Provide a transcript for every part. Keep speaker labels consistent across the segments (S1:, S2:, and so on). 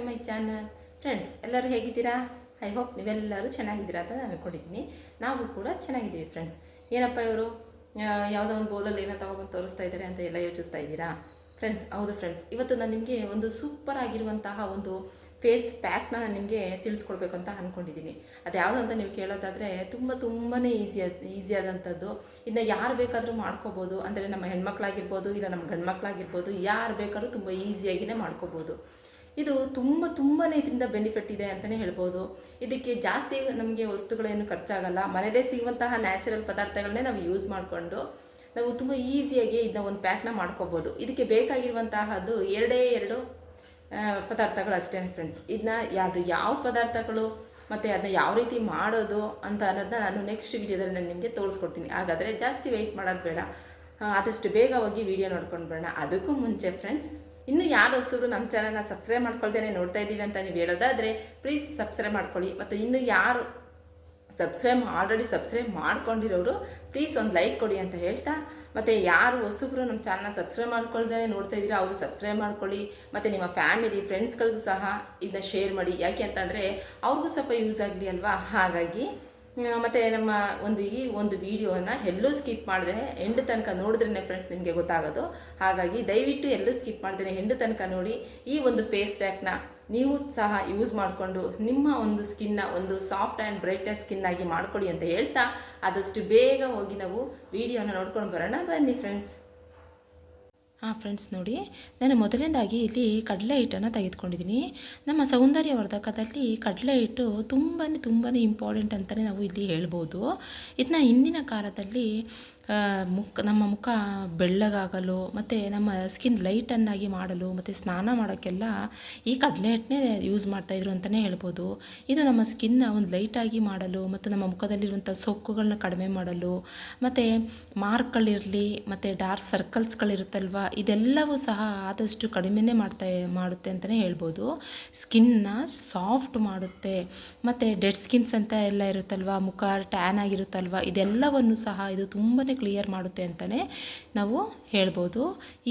S1: To my channel friends ಎಲ್ಲರೂ ಹೇಗಿದ್ದೀರಾ? I hope ನೀವೆಲ್ಲರೂ ಚೆನ್ನಾಗಿದ್ದೀರಾ ಅಂತ ನಾನು ಅನ್ಕೊಂಡಿದ್ದೀನಿ. ನಾವು ಕೂಡ ಚೆನ್ನಾಗಿದ್ದೀವಿ ಫ್ರೆಂಡ್ಸ್ ಏನಪ್ಪ ಇವರು? ಯಾವುದೋ ಒಂದು ಬೋಲಲ್ಲಿ ಏನೋ ತಗೊಬಂದು ತೋರಿಸ್ತಾ ಇದ್ದಾರೆ ಅಂತ ಎಲ್ಲ ಯೋಚಿಸ್ತಾ ಇದ್ದೀರಾ? ಫ್ರೆಂಡ್ಸ್ ಹೌದು ಫ್ರೆಂಡ್ಸ್ ಇವತ್ತು ನಾನು ನಿಮಗೆ ಒಂದು ಸೂಪರ್ ಆಗಿರುವಂತಹ ಒಂದು ಫೇಸ್ ಪ್ಯಾಕ್ನ ನಾನು ನಿಮಗೆ ತಿಳಿಸ್ಕೊಡ್ಬೇಕು ಅಂತ ಅಂದ್ಕೊಂಡಿದ್ದೀನಿ ಅದು ಯಾವುದು ಅಂತ ನೀವು ಕೇಳೋದಾದರೆ ತುಂಬ ತುಂಬಾ ಈಸಿ ಈಸಿಯಾದಂಥದ್ದು ಇನ್ನು ಯಾರು ಬೇಕಾದರೂ ಮಾಡ್ಕೋಬೋದು. ಅಂದರೆ ನಮ್ಮ ಹೆಣ್ಮಕ್ಳಾಗಿರ್ಬೋದು, ಇಲ್ಲ ನಮ್ಮ ಗಂಡ್ಮಕ್ಳಾಗಿರ್ಬೋದು, ಯಾರು ಬೇಕಾದ್ರೂ ತುಂಬ ಈಸಿಯಾಗಿಯೇ ಮಾಡ್ಕೋಬೋದು. ಇದು ತುಂಬ ತುಂಬಾ ಇದರಿಂದ ಬೆನಿಫಿಟ್ ಇದೆ ಅಂತಲೇ ಹೇಳ್ಬೋದು. ಇದಕ್ಕೆ ಜಾಸ್ತಿ ನಮಗೆ ವಸ್ತುಗಳೇನು ಖರ್ಚಾಗಲ್ಲ. ಮನೆಯಲ್ಲೇ ಸಿಗುವಂತಹ ನ್ಯಾಚುರಲ್ ಪದಾರ್ಥಗಳನ್ನೇ ನಾವು ಯೂಸ್ ಮಾಡಿಕೊಂಡು ನಾವು ತುಂಬ ಈಸಿಯಾಗಿ ಇದನ್ನ ಒಂದು ಪ್ಯಾಕ್ನ ಮಾಡ್ಕೋಬೋದು. ಇದಕ್ಕೆ ಬೇಕಾಗಿರುವಂತಹದ್ದು ಎರಡೇ ಎರಡು ಪದಾರ್ಥಗಳು ಅಷ್ಟೇ ಫ್ರೆಂಡ್ಸ್ ಇದನ್ನ ಯಾವುದು ಯಾವ ಪದಾರ್ಥಗಳು ಮತ್ತು ಅದನ್ನ ಯಾವ ರೀತಿ ಮಾಡೋದು ಅಂತ ಅನ್ನೋದನ್ನ ನಾನು ನೆಕ್ಸ್ಟ್ ವೀಡಿಯೋದಲ್ಲಿ ನಾನು ನಿಮಗೆ ತೋರಿಸ್ಕೊಡ್ತೀನಿ. ಹಾಗಾದರೆ ಜಾಸ್ತಿ ವೆಯ್ಟ್ ಮಾಡೋದು ಬೇಡ. ಆದಷ್ಟು ಬೇಗ ಹೋಗಿ ವೀಡಿಯೋ ನೋಡ್ಕೊಂಡು ಬರೋಣ. ಅದಕ್ಕೂ ಮುಂಚೆ ಫ್ರೆಂಡ್ಸ್ ಇನ್ನು ಯಾರು ಹೊಸರು ನಮ್ಮ ಚಾನಲ್ನ ಸಬ್ಸ್ಕ್ರೈಬ್ ಮಾಡ್ಕೊಳ್ದೇನೆ ನೋಡ್ತಾ ಇದ್ದೀವಿ ಅಂತ ನೀವು ಹೇಳೋದಾದರೆ ಪ್ಲೀಸ್ ಸಬ್ಸ್ಕ್ರೈಬ್ ಮಾಡ್ಕೊಳ್ಳಿ. ಮತ್ತು ಇನ್ನು ಯಾರು ಸಬ್ಸ್ಕ್ರೈಬ್ ಆಲ್ರೆಡಿ ಸಬ್ಸ್ಕ್ರೈಬ್ ಮಾಡ್ಕೊಂಡಿರೋರು ಪ್ಲೀಸ್ ಒಂದು ಲೈಕ್ ಕೊಡಿ ಅಂತ ಹೇಳ್ತಾ, ಮತ್ತು ಯಾರು ಹೊಸಬ್ರು ನಮ್ಮ ಚಾನಲ್ನ ಸಬ್ಸ್ಕ್ರೈಬ್ ಮಾಡ್ಕೊಳ್ದೇ ನೋಡ್ತಾ ಇದ್ದೀರಾ ಅವರು ಸಬ್ಸ್ಕ್ರೈಬ್ ಮಾಡ್ಕೊಳ್ಳಿ, ಮತ್ತು ನಿಮ್ಮ ಫ್ಯಾಮಿಲಿ ಫ್ರೆಂಡ್ಸ್ಗಳಿಗೂ ಸಹ ಇದನ್ನ ಶೇರ್ ಮಾಡಿ. ಯಾಕೆ ಅಂತಂದರೆ, ಅವ್ರಿಗೂ ಸ್ವಲ್ಪ ಯೂಸ್ ಆಗಲಿ ಅಲ್ವಾ? ಹಾಗಾಗಿ ಮತ್ತು ನಮ್ಮ ಒಂದು ಈ ಒಂದು ವಿಡಿಯೋನ ಎಲ್ಲೂ ಸ್ಕಿಪ್ ಮಾಡಿದ್ರೆ ಎಂಡು ತನಕ ನೋಡಿದ್ರೇ ಫ್ರೆಂಡ್ಸ್ ನಿಮಗೆ ಗೊತ್ತಾಗೋದು. ಹಾಗಾಗಿ ದಯವಿಟ್ಟು ಎಲ್ಲೂ ಸ್ಕಿಪ್ ಮಾಡ್ದೇನೆ ಎಂಡು ತನಕ ನೋಡಿ ಈ ಒಂದು ಫೇಸ್ ಪ್ಯಾಕ್ನ ನೀವು ಸಹ ಯೂಸ್ ಮಾಡಿಕೊಂಡು ನಿಮ್ಮ ಒಂದು ಸ್ಕಿನ್ನ ಒಂದು ಸಾಫ್ಟ್ ಆ್ಯಂಡ್ ಬ್ರೈಟ್ನೆಸ್ ಸ್ಕಿನ್ ಆಗಿ ಮಾಡಿಕೊಡಿ ಅಂತ ಹೇಳ್ತಾ ಆದಷ್ಟು ಬೇಗ ಹೋಗಿ ನಾವು ವೀಡಿಯೋನ ನೋಡ್ಕೊಂಡು ಬರೋಣ. ಬನ್ನಿ ಫ್ರೆಂಡ್ಸ್ ಹಾಂ ಫ್ರೆಂಡ್ಸ್ ನೋಡಿ, ನಾನು ಮೊದಲನೇದಾಗಿ ಇಲ್ಲಿ ಕಡಲೆ ಹಿಟ್ಟನ್ನು ತೆಗೆದುಕೊಂಡಿದ್ದೀನಿ. ನಮ್ಮ ಸೌಂದರ್ಯವರ್ಧಕದಲ್ಲಿ ಕಡಲೆ ಹಿಟ್ಟು ತುಂಬಾ ತುಂಬಾ ಇಂಪಾರ್ಟೆಂಟ್ ಅಂತಲೇ ನಾವು ಇಲ್ಲಿ ಹೇಳ್ಬೋದು. ಇದನ್ನ ಹಿಂದಿನ ಕಾಲದಲ್ಲಿ ಮುಖ, ನಮ್ಮ ಮುಖ ಬೆಳ್ಳಗಾಗಲು, ಮತ್ತು ನಮ್ಮ ಸ್ಕಿನ್ ಲೈಟನ್ನಾಗಿ ಮಾಡಲು, ಮತ್ತು ಸ್ನಾನ ಮಾಡೋಕ್ಕೆಲ್ಲ ಈ ಕಡಲೆ ಹಿಟ್ಟನ್ನೇ ಯೂಸ್ ಮಾಡ್ತಾಯಿದ್ರು ಅಂತಲೇ ಹೇಳ್ಬೋದು. ಇದು ನಮ್ಮ ಸ್ಕಿನ್ನ ಒಂದು ಲೈಟಾಗಿ ಮಾಡಲು, ಮತ್ತು ನಮ್ಮ ಮುಖದಲ್ಲಿರುವಂಥ ಸೊಕ್ಕುಗಳನ್ನ ಕಡಿಮೆ ಮಾಡಲು, ಮತ್ತು ಮಾರ್ಕ್ಗಳಿರಲಿ ಮತ್ತು ಡಾರ್ಕ್ ಸರ್ಕಲ್ಸ್ಗಳಿರುತ್ತಲ್ವ ಇದೆಲ್ಲವೂ ಸಹ ಆದಷ್ಟು ಕಡಿಮೆನೇ ಮಾಡ್ತಾ, ಮಾಡುತ್ತೆ ಅಂತಲೇ ಹೇಳ್ಬೋದು. ಸ್ಕಿನ್ನ ಸಾಫ್ಟ್ ಮಾಡುತ್ತೆ, ಮತ್ತು ಡೆಡ್ ಸ್ಕಿನ್ಸ್ ಅಂತ ಎಲ್ಲ ಇರುತ್ತಲ್ವ, ಮುಖ ಟ್ಯಾನ್ ಆಗಿರುತ್ತಲ್ವ, ಇದೆಲ್ಲವನ್ನು ಸಹ ಇದು ತುಂಬಾ ಕ್ಲಿಯರ್ ಮಾಡುತ್ತೆ ಅಂತಲೇ ನಾವು ಹೇಳ್ಬೋದು.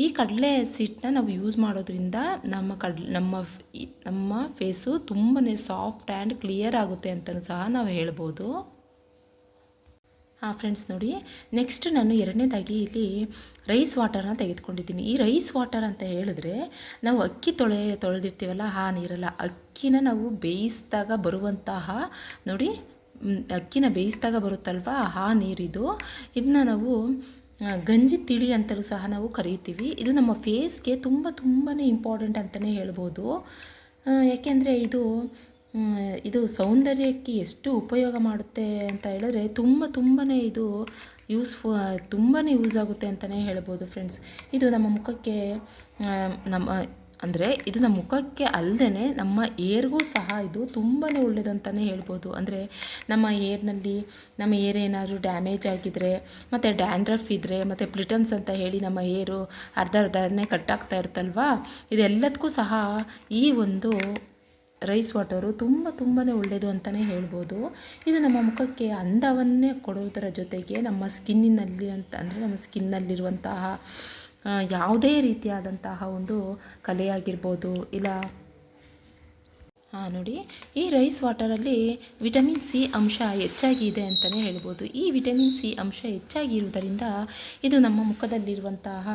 S1: ಈ ಕಡಲೆ ಸಿಟ್ಟನ್ನ ನಾವು ಯೂಸ್ ಮಾಡೋದ್ರಿಂದ ನಮ್ಮ ಕಡ್, ನಮ್ಮ ನಮ್ಮ ಫೇಸು ತುಂಬಾ ಸಾಫ್ಟ್ ಆ್ಯಂಡ್ ಕ್ಲಿಯರ್ ಆಗುತ್ತೆ ಅಂತಲೂ ಸಹ ನಾವು ಹೇಳ್ಬೋದು. ಹಾಂ ಫ್ರೆಂಡ್ಸ್ ನೋಡಿ ನೆಕ್ಸ್ಟ್ ನಾನು ಎರಡನೇದಾಗಿ ಇಲ್ಲಿ ರೈಸ್ ವಾಟರ್ನ ತೆಗೆದುಕೊಂಡಿದ್ದೀನಿ. ಈ ರೈಸ್ ವಾಟರ್ ಅಂತ ಹೇಳಿದ್ರೆ ನಾವು ಅಕ್ಕಿ ತೊಳೆ, ತೊಳೆದಿರ್ತೀವಲ್ಲ, ಆ ನೀರಲ್ಲ, ಅಕ್ಕಿನ ನಾವು ಬೇಯಿಸಿದಾಗ ಬರುವಂತಹ ನೋಡಿ ಅಕ್ಕಿನ ಬೇಯಿಸಿದಾಗ ಬರುತ್ತಲ್ವ ಆ ನೀರಿದು. ಇದನ್ನ ನಾವು ಗಂಜಿ ತಿಳಿ ಅಂತಲೂ ಸಹ ನಾವು ಕರೀತೀವಿ. ಇದು ನಮ್ಮ ಫೇಸ್ಗೆ ತುಂಬ ತುಂಬಾ ಇಂಪಾರ್ಟೆಂಟ್ ಅಂತಲೇ ಹೇಳ್ಬೋದು. ಯಾಕೆಂದರೆ ಇದು ಇದು ಸೌಂದರ್ಯಕ್ಕೆ ಎಷ್ಟು ಉಪಯೋಗ ಮಾಡುತ್ತೆ ಅಂತ ಹೇಳಿದ್ರೆ ತುಂಬ ತುಂಬಾ ಇದು ಯೂಸ್ಫು ತುಂಬಾ ಯೂಸ್ ಆಗುತ್ತೆ ಅಂತಲೇ ಹೇಳ್ಬೋದು ಫ್ರೆಂಡ್ಸ್ ಇದು ನಮ್ಮ ಮುಖಕ್ಕೆ ನಮ್ಮ ಅಂದರೆ ಇದು ನಮ್ಮ ಮುಖಕ್ಕೆ ಅಲ್ಲದೇ ನಮ್ಮ ಏರ್ಗೂ ಸಹ ಇದು ತುಂಬಾ ಒಳ್ಳೆಯದಂತಲೇ ಹೇಳ್ಬೋದು. ಅಂದರೆ ನಮ್ಮ ಏರ್ನಲ್ಲಿ, ನಮ್ಮ ಏರ್ ಏನಾದರೂ ಡ್ಯಾಮೇಜ್ ಆಗಿದ್ದರೆ ಮತ್ತು ಡ್ಯಾಂಡ್ರಫ್ ಇದ್ದರೆ ಮತ್ತು ಪ್ಲಿಟನ್ಸ್ ಅಂತ ಹೇಳಿ ನಮ್ಮ ಏರು ಅರ್ಧ ಅರ್ಧನೇ ಕಟ್ಟಾಗ್ತಾ ಇರುತ್ತಲ್ವಾ? ಇದೆಲ್ಲದಕ್ಕೂ ಸಹ ಈ ಒಂದು ರೈಸ್ ವಾಟರು ತುಂಬ ತುಂಬಾ ಒಳ್ಳೆಯದು ಅಂತಲೇ ಹೇಳ್ಬೋದು. ಇದು ನಮ್ಮ ಮುಖಕ್ಕೆ ಅಂದವನ್ನೇ ಕೊಡೋದರ ಜೊತೆಗೆ ನಮ್ಮ ಸ್ಕಿನ್ನಿನಲ್ಲಿ ಅಂತ, ಅಂದರೆ ನಮ್ಮ ಸ್ಕಿನ್ನಲ್ಲಿರುವಂತಹ ಯಾವುದೇ ರೀತಿಯಾದಂತಹ ಒಂದು ಕಲೆಯಾಗಿರ್ಬೋದು, ಇಲ್ಲ. ಹಾಂ ನೋಡಿ, ಈ ರೈಸ್ ವಾಟರಲ್ಲಿ ವಿಟಮಿನ್ ಸಿ ಅಂಶ ಹೆಚ್ಚಾಗಿ ಇದೆ ಅಂತಲೇ ಹೇಳ್ಬೋದು. ಈ ವಿಟಮಿನ್ ಸಿ ಅಂಶ ಹೆಚ್ಚಾಗಿರುವುದರಿಂದ ಇದು ನಮ್ಮ ಮುಖದಲ್ಲಿರುವಂತಹ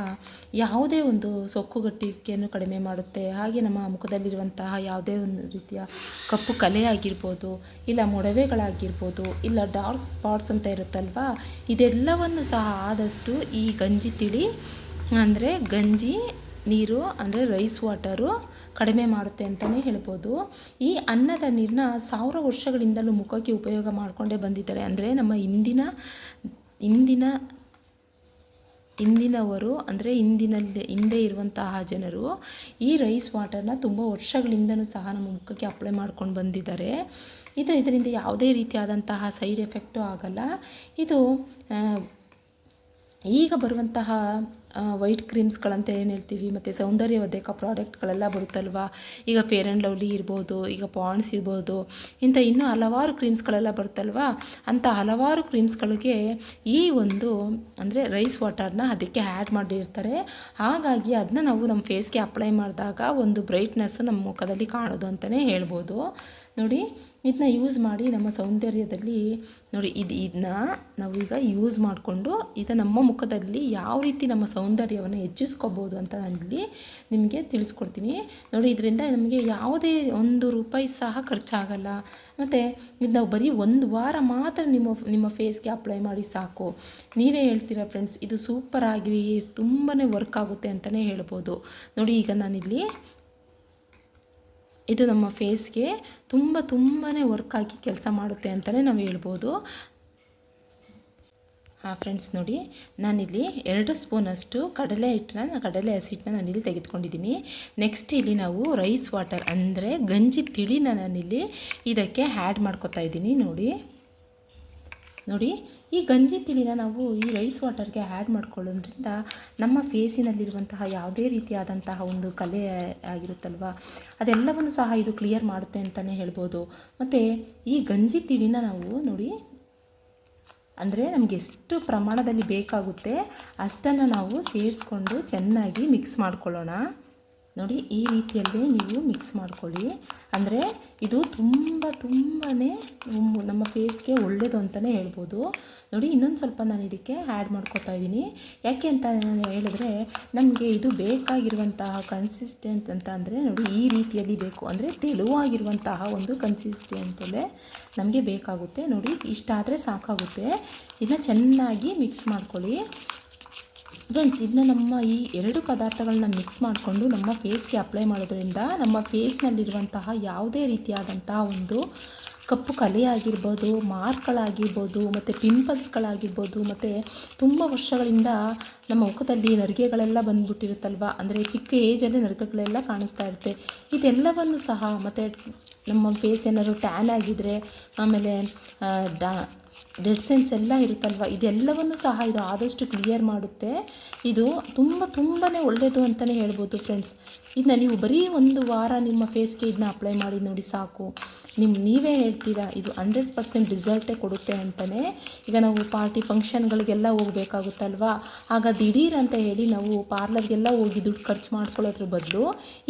S1: ಯಾವುದೇ ಒಂದು ಸೊಕ್ಕುಗಟ್ಟಿಕೆಯನ್ನು ಕಡಿಮೆ ಮಾಡುತ್ತೆ. ಹಾಗೆ ನಮ್ಮ ಮುಖದಲ್ಲಿರುವಂತಹ ಯಾವುದೇ ಒಂದು ರೀತಿಯ ಕಪ್ಪು ಕಲೆ ಆಗಿರ್ಬೋದು ಇಲ್ಲ ಮೊಡವೆಗಳಾಗಿರ್ಬೋದು, ಇಲ್ಲ ಡಾರ್ಕ್ ಸ್ಪಾಟ್ಸ್ ಅಂತ ಇರುತ್ತಲ್ವಾ, ಇದೆಲ್ಲವನ್ನು ಸಹ ಆದಷ್ಟು ಈ ಗಂಜಿ ತಿಳಿ ಅಂದರೆ ಗಂಜಿ, ನೀರು, ಅಂದರೆ ರೈಸ್ ವಾಟರು ಕಡಿಮೆ ಮಾಡುತ್ತೆ ಅಂತಲೇ ಹೇಳ್ಬೋದು. ಈ ಅನ್ನದ ನೀರನ್ನ ಸಾವಿರ ವರ್ಷಗಳಿಂದಲೂ ಮುಖಕ್ಕೆ ಉಪಯೋಗ ಮಾಡಿಕೊಂಡೇ ಬಂದಿದ್ದಾರೆ. ಅಂದರೆ ನಮ್ಮ ಇಂದಿನ ಇಂದಿನ, ಇಂದಿನವರು, ಅಂದರೆ ಇಂದಿನಲ್ಲಿ, ಹಿಂದೆ ಇರುವಂತಹ ಜನರು ಈ ರೈಸ್ ವಾಟರ್ನ ತುಂಬ ವರ್ಷಗಳಿಂದನೂ ಸಹ ನಮ್ಮ ಮುಖಕ್ಕೆ ಅಪ್ಲೈ ಮಾಡ್ಕೊಂಡು ಬಂದಿದ್ದಾರೆ. ಇದು ಇದರಿಂದ ಯಾವುದೇ ರೀತಿಯಾದಂತಹ ಸೈಡ್ ಎಫೆಕ್ಟು ಆಗಲ್ಲ. ಇದು ಈಗ ಬರುವಂತಹ ವೈಟ್ ಕ್ರೀಮ್ಸ್ಗಳಂತ ಏನು ಹೇಳ್ತೀವಿ, ಮತ್ತು ಸೌಂದರ್ಯವರ್ಧಕ ಪ್ರಾಡಕ್ಟ್ಗಳೆಲ್ಲ ಬರುತ್ತಲ್ವಾ? ಈಗ ಫೇರ್ ಆ್ಯಂಡ್ ಲವ್ಲಿ ಇರ್ಬೋದು, ಈಗ ಪಾಂಡ್ಸ್ ಇರ್ಬೋದು ಇಂಥ ಇನ್ನೂ ಹಲವಾರು ಕ್ರೀಮ್ಸ್ಗಳೆಲ್ಲ ಬರುತ್ತಲ್ವಾ? ಅಂಥ ಹಲವಾರು ಕ್ರೀಮ್ಸ್ಗಳಿಗೆ ಈ ಒಂದು, ಅಂದರೆ ರೈಸ್ ವಾಟರ್ನ ಅದಕ್ಕೆ ಆ್ಯಡ್ ಮಾಡಿರ್ತಾರೆ. ಹಾಗಾಗಿ ಅದನ್ನ ನಾವು ನಮ್ಮ ಫೇಸ್ಗೆ ಅಪ್ಲೈ ಮಾಡಿದಾಗ ಒಂದು ಬ್ರೈಟ್ನೆಸ್ ನಮ್ಮ ಮುಖದಲ್ಲಿ ಕಾಣೋದು ಅಂತಲೇ ಹೇಳ್ಬೋದು. ನೋಡಿ ಇದನ್ನ ಯೂಸ್ ಮಾಡಿ ನಮ್ಮ ಸೌಂದರ್ಯದಲ್ಲಿ ನೋಡಿ, ಇದು ಇದನ್ನ ನಾವೀಗ ಯೂಸ್ ಮಾಡಿಕೊಂಡು ಇದು ನಮ್ಮ ಮುಖದಲ್ಲಿ ಯಾವ ರೀತಿ ನಮ್ಮ ಸೌಂದರ್ಯವನ್ನು ಹೆಚ್ಚಿಸ್ಕೋಬೋದು ಅಂತ ನಾನಿಲ್ಲಿ ನಿಮಗೆ ತಿಳಿಸ್ಕೊಡ್ತೀನಿ. ನೋಡಿ, ಇದರಿಂದ ನಮಗೆ ಯಾವುದೇ ಒಂದು ರೂಪಾಯಿ ಸಹ ಖರ್ಚಾಗಲ್ಲ. ಮತ್ತು ಇದು ನಾವು ಬರೀ ಒಂದು ವಾರ ಮಾತ್ರ ನಿಮ್ಮ ನಿಮ್ಮ ಫೇಸ್ಗೆ ಅಪ್ಲೈ ಮಾಡಿ ಸಾಕು. ನೀವೇ ಹೇಳ್ತೀರಾ ಫ್ರೆಂಡ್ಸ್ ಇದು ಸೂಪರ್ ಆಗಿ ತುಂಬಾ ವರ್ಕ್ ಆಗುತ್ತೆ ಅಂತಲೇ ಹೇಳ್ಬೋದು. ನೋಡಿ, ಈಗ ನಾನಿಲ್ಲಿ ಇದು ನಮ್ಮ ಫೇಸ್ಗೆ ತುಂಬ ತುಂಬಾ ವರ್ಕ್ ಆಗಿ ಕೆಲಸ ಮಾಡುತ್ತೆ ಅಂತಲೇ ನಾವು ಹೇಳ್ಬೋದು. ಹಾಂ ಫ್ರೆಂಡ್ಸ್ ನೋಡಿ, ನಾನಿಲ್ಲಿ ಎರಡು ಸ್ಪೂನಷ್ಟು ಕಡಲೆ ಹಿಟ್ಟನ್ನ, ಕಡಲೆ ಹಸಿಟ್ಟನ್ನ ನಾನಿಲ್ಲಿ ತೆಗೆದುಕೊಂಡಿದ್ದೀನಿ. ನೆಕ್ಸ್ಟ್ ಇಲ್ಲಿ ನಾವು ರೈಸ್ ವಾಟರ್ ಅಂದರೆ ಗಂಜಿ ತಿಳಿನ ನಾನಿಲ್ಲಿ ಇದಕ್ಕೆ ಆ್ಯಡ್ ಮಾಡ್ಕೊತಾ ಇದ್ದೀನಿ ನೋಡಿ. ನೋಡಿ, ಈ ಗಂಜಿ ತಿಳಿನ ನಾವು ಈ ರೈಸ್ ವಾಟರ್ಗೆ ಆ್ಯಡ್ ಮಾಡ್ಕೊಳ್ಳೋದ್ರಿಂದ ನಮ್ಮ ಫೇಸಿನಲ್ಲಿರುವಂತಹ ಯಾವುದೇ ರೀತಿಯಾದಂತಹ ಒಂದು ಕಲೆ ಆಗಿರುತ್ತಲ್ವ? ಅದೆಲ್ಲವನ್ನು ಸಹ ಇದು ಕ್ಲಿಯರ್ ಮಾಡುತ್ತೆ ಅಂತಲೇ ಹೇಳ್ಬೋದು. ಮತ್ತು ಈ ಗಂಜಿ ತಿಳಿನ ನಾವು ನೋಡಿ, ಅಂದರೆ ನಮಗೆ ಎಷ್ಟು ಪ್ರಮಾಣದಲ್ಲಿ ಬೇಕಾಗುತ್ತೆ ಅಷ್ಟನ್ನು ನಾವು ಸೇರಿಸ್ಕೊಂಡು ಚೆನ್ನಾಗಿ ಮಿಕ್ಸ್ ಮಾಡ್ಕೊಳ್ಳೋಣ. ನೋಡಿ ಈ ರೀತಿಯಲ್ಲೇ ನೀವು ಮಿಕ್ಸ್ ಮಾಡ್ಕೊಳ್ಳಿ. ಅಂದರೆ ಇದು ತುಂಬ ತುಂಬಾ ನಮ್ಮ ಫೇಸ್ಗೆ ಒಳ್ಳೆಯದು ಅಂತಲೇ ಹೇಳ್ಬೋದು. ನೋಡಿ ಇನ್ನೊಂದು ಸ್ವಲ್ಪ ನಾನು ಇದಕ್ಕೆ ಆ್ಯಡ್ ಮಾಡ್ಕೊತಾ ಇದ್ದೀನಿ. ಯಾಕೆ ಅಂತ ಹೇಳಿದ್ರೆ ನಮಗೆ ಇದು ಬೇಕಾಗಿರುವಂತಹ ಕನ್ಸಿಸ್ಟೆಂಟ್ ಅಂತ ಅಂದರೆ ನೋಡಿ ಈ ರೀತಿಯಲ್ಲಿ ಬೇಕು ಅಂದರೆ ತೆಳುವಾಗಿರುವಂತಹ ಒಂದು ಕನ್ಸಿಸ್ಟೆಂಟಲ್ಲೇ ನಮಗೆ ಬೇಕಾಗುತ್ತೆ. ನೋಡಿ ಇಷ್ಟಾದರೆ ಸಾಕಾಗುತ್ತೆ. ಇದನ್ನ ಚೆನ್ನಾಗಿ ಮಿಕ್ಸ್ ಮಾಡ್ಕೊಳ್ಳಿ. ಫ್ರೆಂಡ್ಸ್ ಇದನ್ನ ನಮ್ಮ ಈ ಎರಡು ಪದಾರ್ಥಗಳನ್ನ ಮಿಕ್ಸ್ ಮಾಡಿಕೊಂಡು ನಮ್ಮ ಫೇಸ್ಗೆ ಅಪ್ಲೈ ಮಾಡೋದ್ರಿಂದ ನಮ್ಮ ಫೇಸ್ನಲ್ಲಿರುವಂತಹ ಯಾವುದೇ ರೀತಿಯಾದಂತಹ ಒಂದು ಕಪ್ಪು ಕಲೆ ಆಗಿರ್ಬೋದು ಮಾರ್ಕ್ಗಳಾಗಿರ್ಬೋದು, ಮತ್ತು ಪಿಂಪಲ್ಸ್ಗಳಾಗಿರ್ಬೋದು ಮತ್ತು ತುಂಬ ವರ್ಷಗಳಿಂದ ನಮ್ಮ ಮುಖದಲ್ಲಿ ನರಿಗೆಗಳೆಲ್ಲ ಬಂದ್ಬಿಟ್ಟಿರುತ್ತಲ್ವ? ಅಂದರೆ ಚಿಕ್ಕ ಏಜಲ್ಲಿ ನರಿಗೆಗಳೆಲ್ಲ ಕಾಣಿಸ್ತಾ ಇರುತ್ತೆ. ಇದೆಲ್ಲವನ್ನು ಸಹ ಮತ್ತು ನಮ್ಮ ಫೇಸ್ ಏನಾದ್ರು ಟ್ಯಾನ್ ಆಗಿದ್ದರೆ ಆಮೇಲೆ ಡಾ ಡೆಡ್ ಸೆನ್ಸ್ ಎಲ್ಲ ಇರುತ್ತಲ್ವ? ಇದೆಲ್ಲವನ್ನು ಸಹ ಇದು ಆದಷ್ಟು ಕ್ಲಿಯರ್ ಮಾಡುತ್ತೆ. ಇದು ತುಂಬ ತುಂಬಾ ಒಳ್ಳೆಯದು ಅಂತಲೇ ಹೇಳ್ಬೋದು ಫ್ರೆಂಡ್ಸ್ ಇದನ್ನ ನೀವು ಬರೀ ಒಂದು ವಾರ ನಿಮ್ಮ ಫೇಸ್ಗೆ ಇದನ್ನ ಅಪ್ಲೈ ಮಾಡಿ ನೋಡಿ ಸಾಕು. ನಿಮ್ಮ ನೀವೇ ಹೇಳ್ತೀರಾ, ಇದು ಹಂಡ್ರೆಡ್ ಪರ್ಸೆಂಟ್ ರಿಸಲ್ಟೇ ಕೊಡುತ್ತೆ ಅಂತಲೇ ಈಗ ನಾವು ಪಾರ್ಟಿ ಫಂಕ್ಷನ್ಗಳಿಗೆಲ್ಲ ಹೋಗಬೇಕಾಗುತ್ತಲ್ವಾ? ಆಗ ದಿಢೀರ್ ಅಂತ ಹೇಳಿ ನಾವು ಪಾರ್ಲರ್ಗೆಲ್ಲ ಹೋಗಿ ದುಡ್ಡು ಖರ್ಚು ಮಾಡ್ಕೊಳ್ಳೋದ್ರ ಬದಲು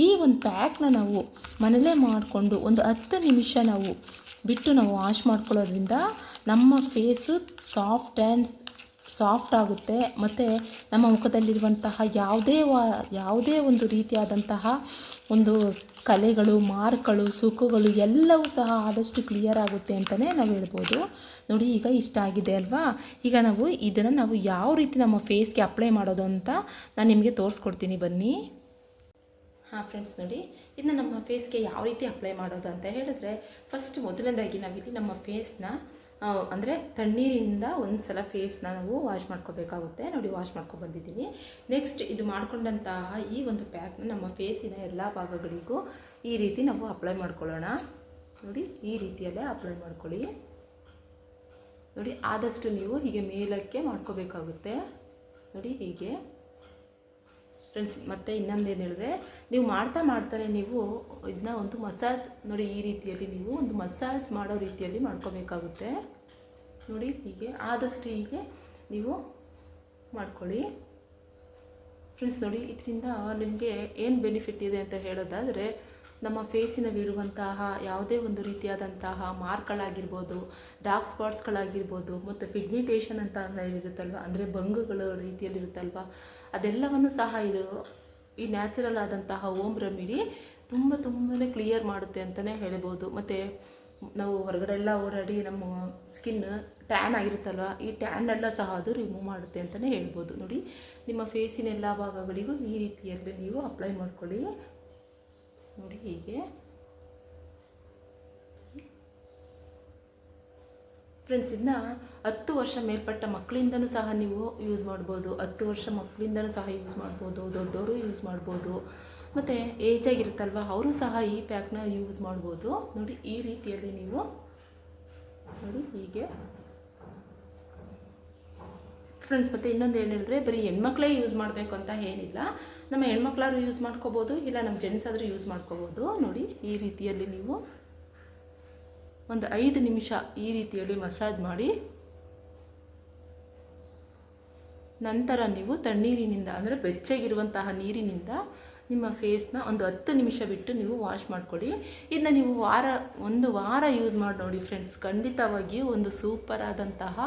S1: ಈ ಒಂದು ಪ್ಯಾಕ್ನ ನಾವು ಮನೇಲೇ ಮಾಡಿಕೊಂಡು ಒಂದು ಹತ್ತು ನಿಮಿಷ ನಾವು ಬಿಟ್ಟು ನಾವು ವಾಶ್ ಮಾಡ್ಕೊಳ್ಳೋದ್ರಿಂದ ನಮ್ಮ ಫೇಸು ಸಾಫ್ಟ್ ಆ್ಯಂಡ್ ಸಾಫ್ಟ್ ಆಗುತ್ತೆ. ಮತ್ತು ನಮ್ಮ ಮುಖದಲ್ಲಿರುವಂತಹ ಯಾವುದೇ ವಾ, ಯಾವುದೇ ಒಂದು ರೀತಿಯಾದಂತಹ ಒಂದು ಕಲೆಗಳು, ಮಾರ್ಕ್ಗಳು, ಸುಕ್ಕುಗಳು ಎಲ್ಲವೂ ಸಹ ಆದಷ್ಟು ಕ್ಲಿಯರ್ ಆಗುತ್ತೆ ಅಂತಲೇ ನಾವು ಹೇಳ್ಬೋದು. ನೋಡಿ, ಈಗ ಇಷ್ಟ ಆಗಿದೆ ಅಲ್ವಾ? ಈಗ ನಾವು ಇದನ್ನು ನಾವು ಯಾವ ರೀತಿ ನಮ್ಮ ಫೇಸ್ಗೆ ಅಪ್ಲೈ ಮಾಡೋದು ಅಂತ ನಾನು ನಿಮಗೆ ತೋರಿಸ್ಕೊಡ್ತೀನಿ. ಬನ್ನಿ. ಹಾಂ ಫ್ರೆಂಡ್ಸ್ ನೋಡಿ. ಇನ್ನು ನಮ್ಮ ಫೇಸ್ಗೆ ಯಾವ ರೀತಿ ಅಪ್ಲೈ ಮಾಡೋದು ಅಂತ ಹೇಳಿದ್ರೆ ಫಸ್ಟ್ ಮೊದಲನೇದಾಗಿ ನಾವಿಲ್ಲಿ ನಮ್ಮ ಫೇಸ್ನ ಅಂದರೆ ತಣ್ಣೀರಿನಿಂದ ಒಂದು ಸಲ ಫೇಸ್ನ ನಾವು ವಾಶ್ ಮಾಡ್ಕೋಬೇಕಾಗುತ್ತೆ. ನೋಡಿ ವಾಶ್ ಮಾಡ್ಕೊ ಬಂದಿದ್ದೀನಿ. ನೆಕ್ಸ್ಟ್ ಇದು ಮಾಡಿಕೊಂಡಂತಹ ಈ ಒಂದು ಪ್ಯಾಕ್ನ ನಮ್ಮ ಫೇಸಿನ ಎಲ್ಲ ಭಾಗಗಳಿಗೂ ಈ ರೀತಿ ನಾವು ಅಪ್ಲೈ ಮಾಡ್ಕೊಳ್ಳೋಣ. ನೋಡಿ, ಈ ರೀತಿಯಲ್ಲೇ ಅಪ್ಲೈ ಮಾಡ್ಕೊಳ್ಳಿ. ನೋಡಿ, ಆದಷ್ಟು ನೀವು ಹೀಗೆ ಮೇಲಕ್ಕೆ ಮಾಡ್ಕೋಬೇಕಾಗುತ್ತೆ. ನೋಡಿ, ಹೀಗೆ. ಫ್ರೆಂಡ್ಸ್ ಮತ್ತು ಇನ್ನೊಂದೇನು ಹೇಳಿದ್ರೆ, ನೀವು ಮಾಡ್ತಾ ಮಾಡ್ತಾರೆ ನೀವು ಇದನ್ನ ಒಂದು ಮಸಾಜ್ ನೋಡಿ ಈ ರೀತಿಯಲ್ಲಿ ನೀವು ಒಂದು ಮಸಾಜ್ ಮಾಡೋ ರೀತಿಯಲ್ಲಿ ಮಾಡ್ಕೋಬೇಕಾಗುತ್ತೆ. ನೋಡಿ ಹೀಗೆ, ಆದಷ್ಟು ಹೀಗೆ ನೀವು ಮಾಡ್ಕೊಳ್ಳಿ. ಫ್ರೆಂಡ್ಸ್ ನೋಡಿ ಇದರಿಂದ ನಿಮಗೆ ಏನು ಬೆನಿಫಿಟ್ ಇದೆ ಅಂತ ಹೇಳೋದಾದರೆ, ನಮ್ಮ ಫೇಸಿನಲ್ಲಿರುವಂತಹ ಯಾವುದೇ ಒಂದು ರೀತಿಯಾದಂತಹ ಮಾರ್ಕ್ಗಳಾಗಿರ್ಬೋದು ಡಾರ್ಕ್ ಸ್ಪಾಟ್ಸ್ಗಳಾಗಿರ್ಬೋದು ಮತ್ತು ಪಿಗ್ಮಿಟೇಷನ್ ಅಂತ ಇರುತ್ತಲ್ವ ಅಂದರೆ ಬಂಗುಗಳ ರೀತಿಯಲ್ಲಿರುತ್ತಲ್ವ ಅದೆಲ್ಲವನ್ನು ಸಹ ಇದು ಈ ನ್ಯಾಚುರಲ್ ಆದಂತಹ ಓಮ್ ರೆಮಿಡಿ ತುಂಬ ತುಂಬಾ ಕ್ಲಿಯರ್ ಮಾಡುತ್ತೆ ಅಂತಲೇ ಹೇಳ್ಬೋದು. ಮತ್ತು ನಾವು ಹೊರಗಡೆ ಎಲ್ಲ ಓಡಾಡಿ ನಮ್ಮ ಸ್ಕಿನ್ ಟ್ಯಾನ್ ಆಗಿರುತ್ತಲ್ವ, ಈ ಟ್ಯಾನೆಲ್ಲ ಸಹ ಅದು ರಿಮೂವ್ ಮಾಡುತ್ತೆ ಅಂತಲೇ ಹೇಳ್ಬೋದು. ನೋಡಿ, ನಿಮ್ಮ ಫೇಸಿನ ಎಲ್ಲ ಭಾಗಗಳಿಗೂ ಈ ರೀತಿಯಲ್ಲಿ ನೀವು ಅಪ್ಲೈ ಮಾಡ್ಕೊಳ್ಳಿ. ನೋಡಿ ಹೀಗೆ. ಫ್ರೆಂಡ್ಸ್ ಇದನ್ನ ಹತ್ತು ವರ್ಷ ಮೇಲ್ಪಟ್ಟ ಮಕ್ಕಳಿಂದನೂ ಸಹ ನೀವು ಯೂಸ್ ಮಾಡ್ಬೋದು. ಹತ್ತು ವರ್ಷ ಮಕ್ಕಳಿಂದನೂ ಸಹ ಯೂಸ್ ಮಾಡ್ಬೋದು. ದೊಡ್ಡವರು ಯೂಸ್ ಮಾಡ್ಬೋದು. ಮತ್ತು ಏಜ್ ಆಗಿರುತ್ತಲ್ವ, ಅವರು ಸಹ ಈ ಪ್ಯಾಕ್ನ ಯೂಸ್ ಮಾಡ್ಬೋದು. ನೋಡಿ, ಈ ರೀತಿಯಲ್ಲಿ ನೀವು ನೋಡಿ, ಹೀಗೆ. ಫ್ರೆಂಡ್ಸ್ ಮತ್ತು ಇನ್ನೊಂದು ಏನು ಹೇಳಿದ್ರೆ, ಬರೀ ಹೆಣ್ಮಕ್ಳೇ ಯೂಸ್ ಮಾಡಬೇಕು ಅಂತ ಏನಿಲ್ಲ. ನಮ್ಮ ಹೆಣ್ಮಕ್ಳಾದ್ರೂ ಯೂಸ್ ಮಾಡ್ಕೋಬೋದು, ಇಲ್ಲ ನಮ್ಮ ಜೆಂಟ್ಸ್ ಆದರೂ ಯೂಸ್ ಮಾಡ್ಕೋಬೋದು. ನೋಡಿ, ಈ ರೀತಿಯಲ್ಲಿ ನೀವು ಒಂದು ಐದು ನಿಮಿಷ ಈ ರೀತಿಯಲ್ಲಿ ಮಸಾಜ್ ಮಾಡಿ. ನಂತರ ನೀವು ತಣ್ಣೀರಿನಿಂದ, ಅಂದರೆ ಬೆಚ್ಚಗಿರುವಂತಹ ನೀರಿನಿಂದ ನಿಮ್ಮ ಫೇಸ್ನ ಒಂದು ಹತ್ತು ನಿಮಿಷ ಬಿಟ್ಟು ನೀವು ವಾಶ್ ಮಾಡಿಕೊಡಿ. ಇದನ್ನ ನೀವು ವಾರ, ಒಂದು ವಾರ ಯೂಸ್ ಮಾಡಿ ನೋಡಿ ಫ್ರೆಂಡ್ಸ್. ಖಂಡಿತವಾಗಿಯೂ ಒಂದು ಸೂಪರ್ ಆದಂತಹ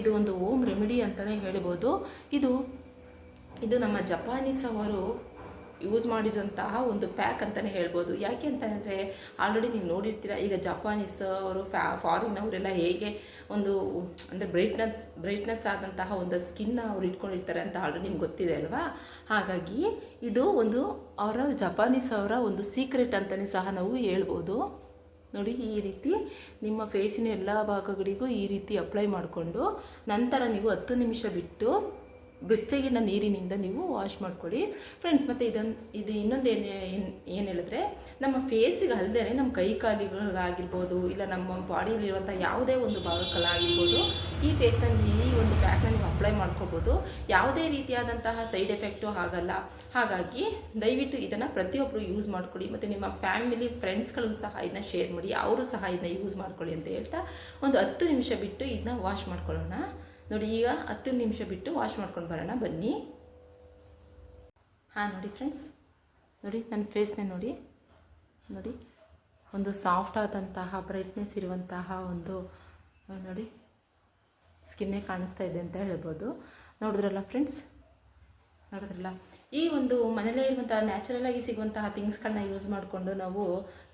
S1: ಇದು ಒಂದು ಓಮ್ ರೆಮಿಡಿ ಅಂತಲೇ ಹೇಳ್ಬೋದು. ಇದು ಇದು ನಮ್ಮ ಜಪಾನೀಸ್ ಅವರು ಯೂಸ್ ಮಾಡಿದಂತಹ ಒಂದು ಪ್ಯಾಕ್ ಅಂತಲೇ ಹೇಳ್ಬೋದು. ಯಾಕೆ ಅಂತಂದರೆ ಆಲ್ರೆಡಿ ನೀವು ನೋಡಿರ್ತೀರ, ಈಗ ಜಪಾನೀಸ್ ಅವರು ಫ್ಯಾ ಫಾರಿನ್ ಅವರೆಲ್ಲ ಹೇಗೆ ಒಂದು, ಅಂದರೆ ಬ್ರೈಟ್ನೆಸ್ ಬ್ರೈಟ್ನೆಸ್ ಆದಂತಹ ಒಂದು ಸ್ಕಿನ್ನ ಅವ್ರು ಇಟ್ಕೊಂಡಿರ್ತಾರೆ ಅಂತ ಆಲ್ರೆಡಿ ನಿಮ್ಗೆ ಗೊತ್ತಿದೆ ಅಲ್ವಾ? ಹಾಗಾಗಿ ಇದು ಒಂದು ಅವರ ಜಪಾನೀಸ್ ಅವರ ಒಂದು ಸೀಕ್ರೆಟ್ ಅಂತಲೇ ಸಹ ನಾವು ಹೇಳ್ಬೋದು. ನೋಡಿ, ಈ ರೀತಿ ನಿಮ್ಮ ಫೇಸಿನ ಎಲ್ಲ ಭಾಗಗಳಿಗೂ ಈ ರೀತಿ ಅಪ್ಲೈ ಮಾಡಿಕೊಂಡು ನಂತರ ನೀವು ಹತ್ತು ನಿಮಿಷ ಬಿಟ್ಟು ಬೆಚ್ಚಗಿನ ನೀರಿನಿಂದ ನೀವು ವಾಶ್ ಮಾಡ್ಕೊಳ್ಳಿ. ಫ್ರೆಂಡ್ಸ್ ಮತ್ತು ಇದನ್ನು ಇದು ಇನ್ನೊಂದು ಏನು ಏನು ಹೇಳಿದ್ರೆ, ನಮ್ಮ ಫೇಸಿಗೆ ಅಲ್ಲದೆ ನಮ್ಮ ಕೈ ಕಾಲಿಗಳಿಗಾಗಿರ್ಬೋದು, ಇಲ್ಲ ನಮ್ಮ ಬಾಡಿಯಲ್ಲಿರುವಂಥ ಯಾವುದೇ ಒಂದು ಭಾಗಗಳಾಗಿರ್ಬೋದು ಈ ಫೇಸ್ನಲ್ಲಿ ಈ ಒಂದು ಪ್ಯಾಕ್ನ ನೀವು ಅಪ್ಲೈ ಮಾಡ್ಕೋಬೋದು. ಯಾವುದೇ ರೀತಿಯಾದಂತಹ ಸೈಡ್ ಎಫೆಕ್ಟು ಆಗಲ್ಲ. ಹಾಗಾಗಿ ದಯವಿಟ್ಟು ಇದನ್ನು ಪ್ರತಿಯೊಬ್ಬರು ಯೂಸ್ ಮಾಡ್ಕೊಳ್ಳಿ. ಮತ್ತು ನಿಮ್ಮ ಫ್ಯಾಮಿಲಿ ಫ್ರೆಂಡ್ಸ್ಗಳಿಗೂ ಸಹ ಇದನ್ನ ಶೇರ್ ಮಾಡಿ, ಅವರು ಸಹ ಇದನ್ನ ಯೂಸ್ ಮಾಡ್ಕೊಳ್ಳಿ ಅಂತ ಹೇಳ್ತಾ ಒಂದು ಹತ್ತು ನಿಮಿಷ ಬಿಟ್ಟು ಇದನ್ನ ವಾಶ್ ಮಾಡ್ಕೊಳ್ಳೋಣ. ನೋಡಿ, ಈಗ ಹತ್ತು ನಿಮಿಷ ಬಿಟ್ಟು ವಾಶ್ ಮಾಡ್ಕೊಂಡು ಬರೋಣ, ಬನ್ನಿ. ಹಾಂ, ನೋಡಿ ಫ್ರೆಂಡ್ಸ್ ನೋಡಿ, ನನ್ನ ಫೇಸ್ನ ನೋಡಿ. ನೋಡಿ, ಒಂದು ಸಾಫ್ಟ್ ಆದಂತಹ ಬ್ರೈಟ್ನೆಸ್ ಇರುವಂತಹ ಒಂದು ನೋಡಿ ಸ್ಕಿನ್ನೇ ಕಾಣಿಸ್ತಾ ಇದೆ ಅಂತ ಹೇಳ್ಬೋದು. ನೋಡಿದ್ರಲ್ಲ ಫ್ರೆಂಡ್ಸ್ ನೋಡಿದ್ರಲ್ಲ? ಈ ಒಂದು ಮನೇಲೇ ಇರುವಂತಹ ನ್ಯಾಚುರಲ್ ಆಗಿ ಸಿಗುವಂತಹ ಥಿಂಗ್ಸ್ಗಳನ್ನ ಯೂಸ್ ಮಾಡಿಕೊಂಡು ನಾವು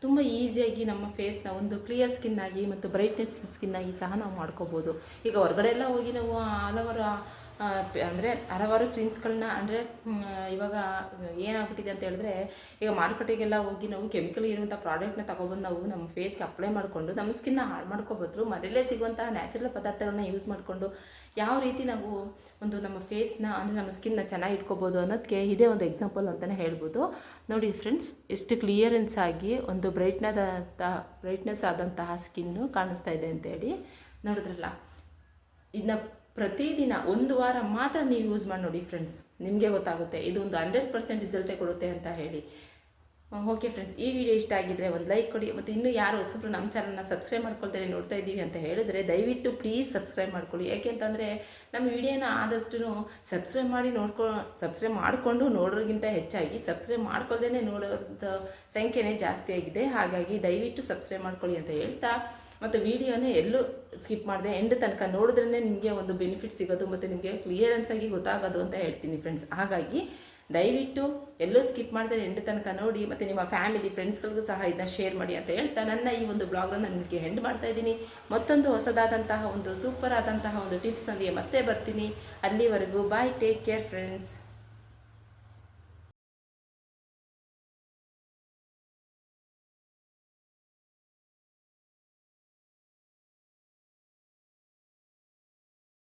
S1: ತುಂಬ ಈಸಿಯಾಗಿ ನಮ್ಮ ಫೇಸ್ನ ಒಂದು ಕ್ಲಿಯರ್ ಸ್ಕಿನ್ ಆಗಿ ಮತ್ತು ಬ್ರೈಟ್ನೆಸ್ ಸ್ಕಿನ್ ಆಗಿ ಸಹ ನಾವು ಮಾಡ್ಕೋಬೋದು. ಈಗ ಹೊರಗಡೆ ಎಲ್ಲ ಹೋಗಿ ನಾವು ಹಲವಾರು ಅಂದರೆ ಹಲವಾರು ಕ್ರೀಮ್ಸ್ಗಳನ್ನ ಅಂದರೆ ಇವಾಗ ಏನಾಗ್ಬಿಟ್ಟಿದೆ ಅಂತ ಹೇಳಿದ್ರೆ, ಈಗ ಮಾರುಕಟ್ಟೆಗೆಲ್ಲ ಹೋಗಿ ನಾವು ಕೆಮಿಕಲ್ ಇರುವಂಥ ಪ್ರಾಡಕ್ಟ್ನ ತಗೊಬಂದು ನಾವು ನಮ್ಮ ಫೇಸ್ಗೆ ಅಪ್ಲೈ ಮಾಡಿಕೊಂಡು, ನಮ್ಮ ಸ್ಕಿನ್ನ ಹಾಳು ಮಾಡ್ಕೋಬೋದು ಮನೆಯಲ್ಲೇ ಸಿಗುವಂಥ ನ್ಯಾಚುರಲ್ ಪದಾರ್ಥಗಳನ್ನ ಯೂಸ್ ಮಾಡಿಕೊಂಡು ಯಾವ ರೀತಿ ನಾವು ಒಂದು ನಮ್ಮ ಫೇಸ್ನ ಅಂದರೆ ನಮ್ಮ ಸ್ಕಿನ್ನ ಚೆನ್ನಾಗಿ ಇಟ್ಕೋಬೋದು ಅನ್ನೋದಕ್ಕೆ ಇದೇ ಒಂದು ಎಕ್ಸಾಂಪಲ್ ಅಂತಲೇ ಹೇಳ್ಬೋದು. ನೋಡಿ ಫ್ರೆಂಡ್ಸ್ ಎಷ್ಟು ಕ್ಲಿಯರೆನ್ಸ್ ಆಗಿ ಒಂದು ಬ್ರೈಟ್ನದ ಬ್ರೈಟ್ನೆಸ್ ಆದಂತಹ ಸ್ಕಿನ್ನು ಕಾಣಿಸ್ತಾ ಇದೆ ಅಂತೇಳಿ ನೋಡಿದ್ರಲ್ಲ. ಇದನ್ನ ಪ್ರತಿದಿನ ಒಂದು ವಾರ ಮಾತ್ರ ನೀವು ಯೂಸ್ ಮಾಡಿ ನೋಡಿ ಫ್ರೆಂಡ್ಸ್ ನಿಮಗೆ ಗೊತ್ತಾಗುತ್ತೆ, ಇದು ಒಂದು ಹಂಡ್ರೆಡ್ ಪರ್ಸೆಂಟ್ ರಿಸಲ್ಟೇ ಕೊಡುತ್ತೆ ಅಂತ ಹೇಳಿ. ಓಕೆ ಫ್ರೆಂಡ್ಸ್ ಈ ವಿಡಿಯೋ ಇಷ್ಟ ಆಗಿದ್ರೆ ಒಂದು ಲೈಕ್ ಕೊಡಿ. ಮತ್ತು ಇನ್ನೂ ಯಾರು ಹೊಸಬ್ರು ನಮ್ಮ ಚಾನಲ್ನ ಸಬ್ಸ್ಕ್ರೈಬ್ ಮಾಡ್ಕೊಳ್ತಾರೆ, ನೋಡ್ತಾ ಇದ್ದೀವಿ ಅಂತ ಹೇಳಿದ್ರೆ ದಯವಿಟ್ಟು ಪ್ಲೀಸ್ ಸಬ್ಸ್ಕ್ರೈಬ್ ಮಾಡ್ಕೊಳ್ಳಿ. ಯಾಕೆಂತಂದರೆ ನಮ್ಮ ವಿಡಿಯೋನ ಆದಷ್ಟು ಸಬ್ಸ್ಕ್ರೈಬ್ ಮಾಡಿ ನೋಡ್ಕೊ ಸಬ್ಸ್ಕ್ರೈಬ್ ಮಾಡಿಕೊಂಡು ನೋಡೋರಿಗಿಂತ ಹೆಚ್ಚಾಗಿ ಸಬ್ಸ್ಕ್ರೈಬ್ ಮಾಡ್ಕೊಳ್ದೇ ನೋಡೋದ ಸಂಖ್ಯೆನೇ ಜಾಸ್ತಿ ಆಗಿದೆ. ಹಾಗಾಗಿ ದಯವಿಟ್ಟು ಸಬ್ಸ್ಕ್ರೈಬ್ ಮಾಡ್ಕೊಳ್ಳಿ ಅಂತ ಹೇಳ್ತಾ ಮತ್ತು ವಿಡಿಯೋನೇ ಎಲ್ಲೂ ಸ್ಕಿಪ್ ಮಾಡಿದೆ. ಎಂಡ್ ತನಕ ನೋಡಿದ್ರೇ ನಿಮಗೆ ಒಂದು ಬೆನಿಫಿಟ್ ಸಿಗೋದು ಮತ್ತು ನಿಮಗೆ ಕ್ಲಿಯರೆನ್ಸ್ ಆಗಿ ಗೊತ್ತಾಗೋದು ಅಂತ ಹೇಳ್ತೀನಿ ಫ್ರೆಂಡ್ಸ್ ಹಾಗಾಗಿ ದಯವಿಟ್ಟು ಎಲ್ಲೂ ಸ್ಕಿಪ್ ಮಾಡಿದ್ರೆ ಎಂಡ್ ತನಕ ನೋಡಿ ಮತ್ತು ನಿಮ್ಮ ಫ್ಯಾಮಿಲಿ ಫ್ರೆಂಡ್ಸ್ಗಳಿಗೂ ಸಹ ಇದನ್ನ ಶೇರ್ ಮಾಡಿ ಅಂತ ಹೇಳ್ತಾ ನನ್ನ ಈ ಒಂದು ಬ್ಲಾಗ್ನ ನಾನು ನಿಮಗೆ ಹೆಂಡ್ ಮಾಡ್ತಾ ಇದ್ದೀನಿ. ಮತ್ತೊಂದು ಹೊಸದಾದಂತಹ ಒಂದು ಸೂಪರ್ ಆದಂತಹ ಒಂದು ಟಿಪ್ಸ್ನೊಂದಿಗೆ ಮತ್ತೆ ಬರ್ತೀನಿ. ಅಲ್ಲಿವರೆಗೂ ಬಾಯ್ ಟೇಕ್ ಕೇರ್ ಫ್ರೆಂಡ್ಸ್